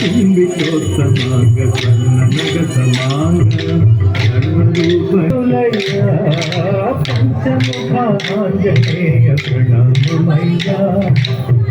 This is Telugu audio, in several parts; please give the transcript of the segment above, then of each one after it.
కుండి చోత్తమాంగ సన్నగ సమాంగ పంచముఖాంజనేయ ప్రణామమయ్యా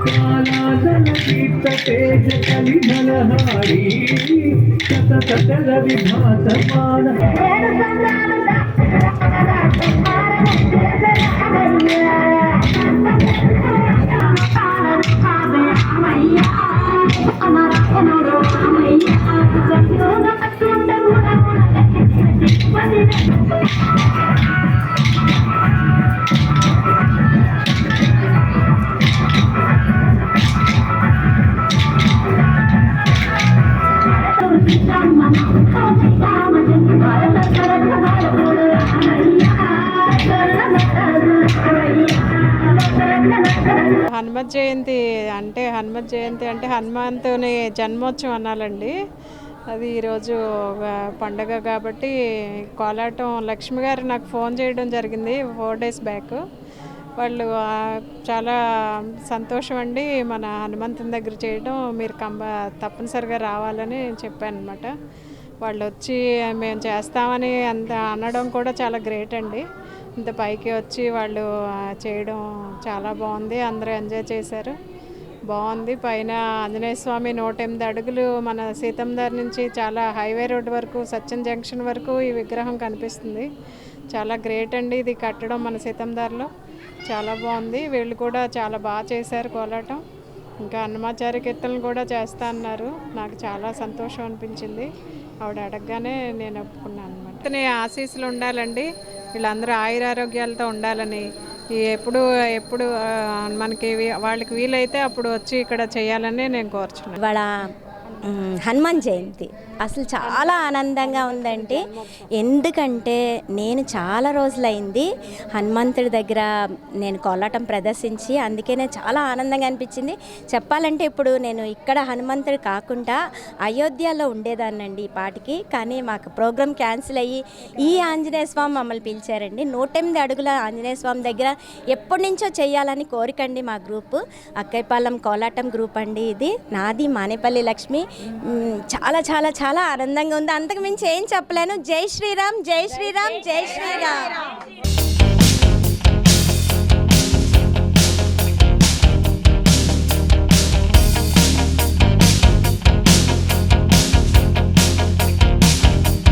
పంచభూత కాలాదన కీర్త తేజ కలిమలహారి శత సకల విభాసమాన హనుమత్ జయంతి అంటే హనుమత్ జయంతి అంటే హనుమంతుని జన్మోత్సవం అనాలండి. అది ఈరోజు ఒక పండగ కాబట్టి కోలాటం లక్ష్మి గారు నాకు ఫోన్ చేయడం జరిగింది ఫోర్ డేస్ బ్యాక్. వాళ్ళు చాలా సంతోషం అండి మన హనుమంతుని దగ్గర చేయడం. మీరు కంబ తప్పనిసరిగా రావాలని చెప్పాను అనమాట వాళ్ళు వచ్చి మేము చేస్తామని అంత అనడం కూడా చాలా గ్రేట్ అండి. ఇంత పైకి వచ్చి వాళ్ళు చేయడం చాలా బాగుంది. అందరూ ఎంజాయ్ చేశారు. బాగుంది. పైన ఆంజనేయ స్వామి నూట ఎనిమిది అడుగులు మన సీతందార్ నుంచి చాలా హైవే రోడ్ వరకు సత్యం జంక్షన్ వరకు ఈ విగ్రహం కనిపిస్తుంది. చాలా గ్రేట్ అండి ఇది కట్టడం మన సీతందార్లో. చాలా బాగుంది. వీళ్ళు కూడా చాలా బాగా చేశారు కోలాటం. ఇంకా అన్నమాచార్య కీర్తనలు కూడా చేస్తా అన్నారు. నాకు చాలా సంతోషం అనిపించింది. ఆవిడ అడగగానే నేను ఒప్పుకున్నాను అనమాట ఆశీస్సులు ఉండాలండి. వీళ్ళందరూ ఆయురారోగ్యాలతో ఉండాలని. ఎప్పుడు ఎప్పుడు మనకి వాళ్ళకి వీలైతే అప్పుడు వచ్చి ఇక్కడ చేయాలని నేను కోరుచున్నాను. ఇవాళ హనుమాన్ జయంతి. అసలు చాలా ఆనందంగా ఉందండి ఎందుకంటే నేను చాలా రోజులైంది హనుమంతుడి దగ్గర నేను కోలాటం ప్రదర్శించి అందుకే నేను చాలా ఆనందంగా అనిపించింది. చెప్పాలంటే ఇప్పుడు నేను ఇక్కడ హనుమంతుడు కాకుండా అయోధ్యలో ఉండేదాన్నండి ఈ పాటికి. కానీ మాకు ప్రోగ్రామ్ క్యాన్సిల్ అయ్యి ఈ ఆంజనేయ స్వామి మమ్మల్ని పిలిచారండి. నూట ఎనిమిది అడుగుల ఆంజనేయ స్వామి దగ్గర ఎప్పటి నుంచో చేయాలని కోరికండి మా గ్రూప్. అక్కైపాలెం కోలాటం గ్రూప్ అండి ఇది. నాది మానేపల్లి లక్ష్మి. చాలా చాలా చాలా ఆనందంగా ఉంది. అంతకు మించి ఏం చెప్పలేను. జై శ్రీరామ్ జై శ్రీరామ్ జై శ్రీరామ్.